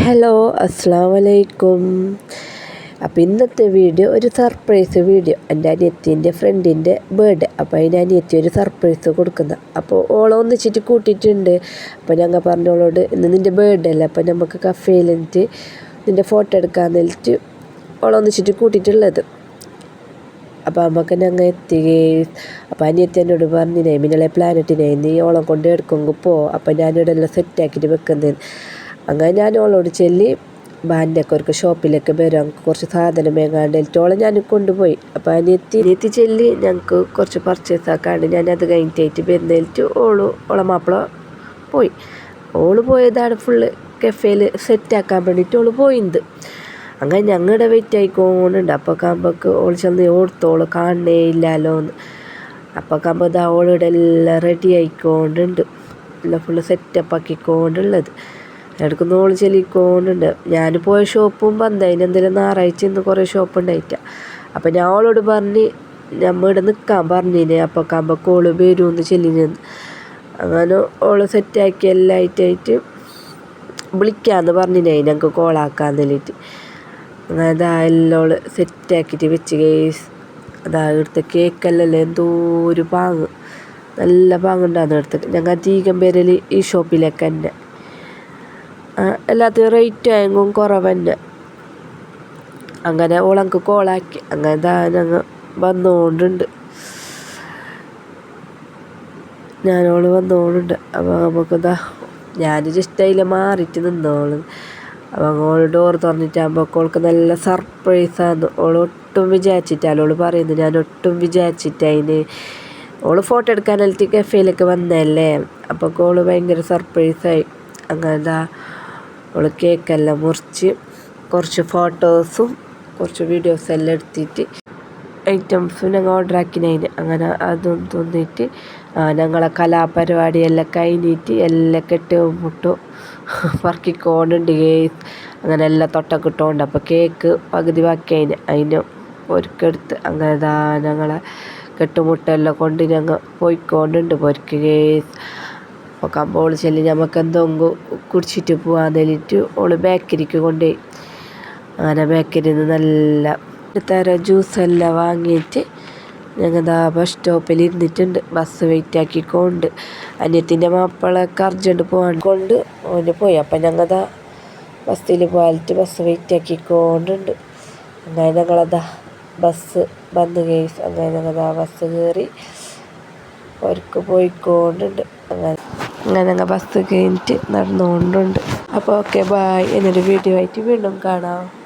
Hello അസ്സാം വലൈക്കും അപ്പോൾ ഇന്നത്തെ വീഡിയോ ഒരു സർപ്രൈസ് വീഡിയോ എന്റെ അനിയത്തിന്റെ ഫ്രണ്ടിന്റെ ബർത്ത്ഡേ അപ്പോൾ അതിന് അനിയത്തി ഒരു സർപ്രൈസ് കൊടുക്കുന്ന. അപ്പോൾ ഓളെ ഒന്നിച്ചിട്ട് കൂട്ടിയിട്ടുണ്ട്. അപ്പോൾ ഞങ്ങൾ പറഞ്ഞോളോട് ഇന്ന് നിന്റെ ബർത്ത്ഡേ അല്ലേ? അപ്പോൾ നമുക്ക് കഫേയിൽ നിന്നിട്ട് നിന്റെ ഫോട്ടോ എടുക്കാൻ എന്നിട്ട് ഓളെ ഒന്നിച്ചിട്ട് കൂട്ടിയിട്ടുള്ളത്. അപ്പോൾ നമുക്ക് ഞങ്ങൾ എത്തുകയും അപ്പോൾ അനിയത്തി എന്നോട് പറഞ്ഞിനെ മിന്നലെ പ്ലാനറ്റിനെ നീ ഓളം കൊണ്ട് എടുക്കുമെങ്കിൽ പോ. അപ്പോൾ ഞാനിവിടെ എല്ലാം സെറ്റാക്കിയിട്ട് വെക്കുന്നത് അങ്ങനെ ഞാൻ ഓളോട് ചെല്ലി ബാന്റെയൊക്കെ ഒരു ഷോപ്പിലേക്ക് വരാം. കുറച്ച് സാധനം വേങ്ങാണ്ട് ഓളെ ഞാൻ കൊണ്ടുപോയി. അപ്പോൾ അനിയത്തി അനിയത്തി ചെല്ലി. ഞങ്ങൾക്ക് കുറച്ച് പർച്ചേസ് ആക്കാണ്ട് ഞാൻ അത് കഴിഞ്ഞിട്ടായിട്ട് വരുന്നേൽറ്റ് ഓൾ ഓളെ മാപ്പിള പോയി. ഓൾ പോയതാണ് ഫുള്ള് കഫേയിൽ സെറ്റാക്കാൻ വേണ്ടിയിട്ട് ഓൾ പോയിന്ത്. അങ്ങനെ ഞങ്ങളുടെ വെയിറ്റ് ആയിക്കോണ്ടുണ്ട് അപ്പോൾ കാമ്പക്ക് ഓൾ ചെന്ന് ഓർത്തോൾ കാണണേ ഇല്ലല്ലോ എന്ന്. അപ്പോൾ കാമ്പ് ഇതാ ഓളിവിടെ എല്ലാം റെഡി ആയിക്കൊണ്ടുണ്ട് എല്ലാം ഫുള്ള് സെറ്റപ്പ് ആക്കിക്കൊണ്ടുള്ളത് ഇടയ്ക്ക് ഓൾ ചെല്ലിക്കൊണ്ടുണ്ട്. ഞാൻ പോയ ഷോപ്പും ബന്ധ അതിന് എന്തെങ്കിലും ഞായറാഴ്ച ഇന്ന് കുറേ ഷോപ്പ് ഉണ്ടായിട്ട അപ്പം ഞാൻ അവളോട് പറഞ്ഞ് നമ്മൾ ഇവിടെ നിൽക്കാൻ പറഞ്ഞിനെ. അപ്പോൾ കമ്പക്കോൾ ഓൾ വരുമെന്ന് ചെല്ലിനെന്ന് അങ്ങനെ ഓൾ സെറ്റാക്കി എല്ലാം ആയിട്ടായിട്ട് വിളിക്കാമെന്ന് പറഞ്ഞിനെ. ഞങ്ങൾക്ക് കോളാക്കാൻ വേണ്ടിയിട്ട് അങ്ങനെ അതാ എല്ലാം സെറ്റാക്കിയിട്ട് വെച്ച് കേസ് അതാ ഇവിടുത്തെ കേക്കല്ലല്ലോ എന്തോ ഒരു പാങ്ങ്. നല്ല പാങ്ങുണ്ടാകുന്ന ഇവിടുത്തെ. ഞങ്ങൾ അധികം പേരിൽ ഈ ഷോപ്പിലേക്ക് തന്നെ. എല്ലാത്തിനും റേറ്റ് ആയെങ്കും കുറവ് അങ്ങനെ ഓളങ്ക് കോളാക്കി അങ്ങനെ ഞങ്ങൾ വന്നുകൊണ്ടുണ്ട് ഞാനോൾ വന്നുകൊണ്ടുണ്ട് അപ്പോൾ എന്താ ഞാൻ ജസ്റ്റ് മാറിയിട്ട് നിന്നോൾ. അപ്പം ഓൾ ഡോർ തുറന്നിട്ടാകുമ്പോൾ ഓൾക്ക് നല്ല സർപ്രൈസാന്ന് ഓൾ ഒട്ടും വിചാരിച്ചിട്ടാൽ ഓൾ പറയുന്നത്. ഞാൻ ഒട്ടും വിചാരിച്ചിട്ടതിന് ഓൾ ഫോട്ടോ എടുക്കാനായിട്ട് കഫേയിലേക്ക് വന്നതല്ലേ? അപ്പോൾ ഓൾ ഭയങ്കര സർപ്രൈസായി അങ്ങനെ എന്താ ഓൾ കേക്കെല്ലാം മുറിച്ച് കുറച്ച് ഫോട്ടോസും കുറച്ച് വീഡിയോസ് എല്ലാം എടുത്തിട്ട് ഐറ്റംസും ഞങ്ങൾ ഓർഡർ ആക്കിനതിന് അങ്ങനെ അതും തിന്നിട്ട് ഞങ്ങളെ കലാപരിപാടിയെല്ലാം കഴിഞ്ഞിട്ട് എല്ലാം കെട്ടും മുട്ടും പറക്കിക്കോണ്ടുണ്ട് കേസ് അങ്ങനെ എല്ലാം തൊട്ടൊക്കെ ഇട്ടുകൊണ്ട് അപ്പോൾ കേക്ക് പകുതി ബാക്കി അതിന് പൊരുക്കെടുത്ത് അങ്ങനെ ഞങ്ങളെ കെട്ടുമുട്ടെല്ലാം കൊണ്ട് ഞങ്ങൾ പോയിക്കൊണ്ടുണ്ട് പൊരുക്ക് കേസ് അപ്പോൾ കമ്പോൾ ചെല്ലി നമുക്ക് എന്തെങ്കിലും കുടിച്ചിട്ട് പോകാൻ വേണ്ടിയിട്ട് ഓൾ ബേക്കറിക്ക് കൊണ്ടുപോയി അങ്ങനെ ബേക്കറിയിൽ നിന്ന് നല്ല തരം ജ്യൂസെല്ലാം വാങ്ങിയിട്ട് ഞങ്ങൾ ദാ ബസ് സ്റ്റോപ്പിൽ ഇരുന്നിട്ടുണ്ട്. ബസ് വെയിറ്റ് ആക്കിക്കൊണ്ട്. അനിയത്തിന്റെ മാപ്പിളൊക്കെ അർജന്റ് പോകാൻ കൊണ്ട് ഓന് പോയി. അപ്പം ഞങ്ങൾ ദാ ബസ്സിൽ പോയിട്ട് ബസ് വെയിറ്റ് ആക്കിക്കൊണ്ടുണ്ട്. അങ്ങനെ ഞങ്ങളതാ ബസ് വന്ന് കേസ് അങ്ങനെ ഞങ്ങൾ ദാ ബസ് കയറി അവർക്ക് പോയിക്കൊണ്ടുണ്ട്. അങ്ങനെ അങ്ങനെ ബസ് കഴിഞ്ഞിട്ട് നടന്നുകൊണ്ടുണ്ട്. അപ്പോൾ ഓക്കെ ബൈ എന്നൊരു വീഡിയോ ആയിട്ട് വീണ്ടും കാണാം.